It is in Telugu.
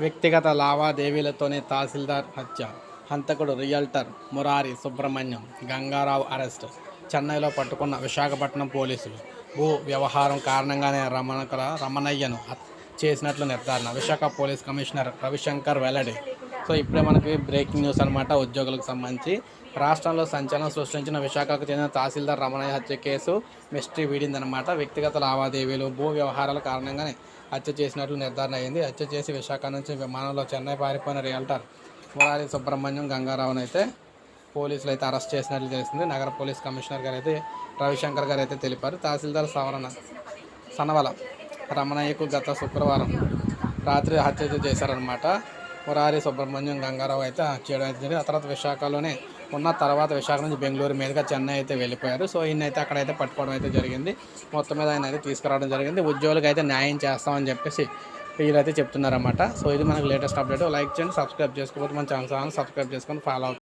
వ్యక్తిగత లావాదేవీలతోనే తహసీల్దార్ హత్య. హంతకుడు రియల్టర్ మురారి సుబ్రహ్మణ్యం గంగారావు అరెస్ట్. చెన్నైలో పట్టుకున్న విశాఖపట్నం పోలీసులు. భూ వ్యవహారం కారణంగానే రమణకుల రమణయ్యను చేసినట్లు నిర్ధారణ. విశాఖ పోలీస్ కమిషనర్ రవిశంకర్ వెల్లడి. సో ఇప్పుడే మనకి బ్రేకింగ్ న్యూస్ అనమాట ఉద్యోగులకు సంబంధించి రాష్ట్రంలో సంచలనం సృష్టించిన విశాఖకు చెందిన తహసీల్దార్ రమణయ్య హత్య కేసు మిస్టరీ వీడిందనమాట వ్యక్తిగత లావాదేవీలు భూ వ్యవహారాల కారణంగానే హత్య చేసినట్లు నిర్ధారణ అయింది. హత్య చేసి విశాఖ నుంచి విమానంలో చెన్నై పారిపోయిన రియల్టర్ మురారి సుబ్రహ్మణ్యం గంగారావును అయితే పోలీసులు అయితే అరెస్ట్ చేసినట్లు తెలిసింది. నగర పోలీస్ కమిషనర్ గారు అయితే రవిశంకర్ గారు అయితే తెలిపారు. తహసీల్దార్ సవరణ సనవల రమణయ్యకు గత శుక్రవారం రాత్రి హత్య చేశారనమాట మురారి సుబ్రహ్మణ్యం గంగారావు అయితే చేయడం అయితే జరిగింది. ఆ తర్వాత విశాఖలోనే ఉన్న తర్వాత విశాఖ నుంచి బెంగళూరు మీదుగా చెన్నై అయితే వెళ్ళిపోయారు. సో ఈయన అయితే అక్కడైతే పట్టుకోవడం అయితే జరిగింది. మొత్తం మీద ఆయన అయితే తీసుకురావడం జరిగింది. ఉద్యోగులకు అయితే న్యాయం చేస్తామని చెప్పేసి వీళ్ళైతే చెప్తున్నారన్నమాట. సో ఇది మనకు లేటెస్ట్ అప్డేట్. లైక్ చేయండి సబ్స్క్రైబ్ చేసుకోకపోతే మన ఛానల్ సబ్స్క్రైబ్ చేసుకొని ఫాలో అవుతుంది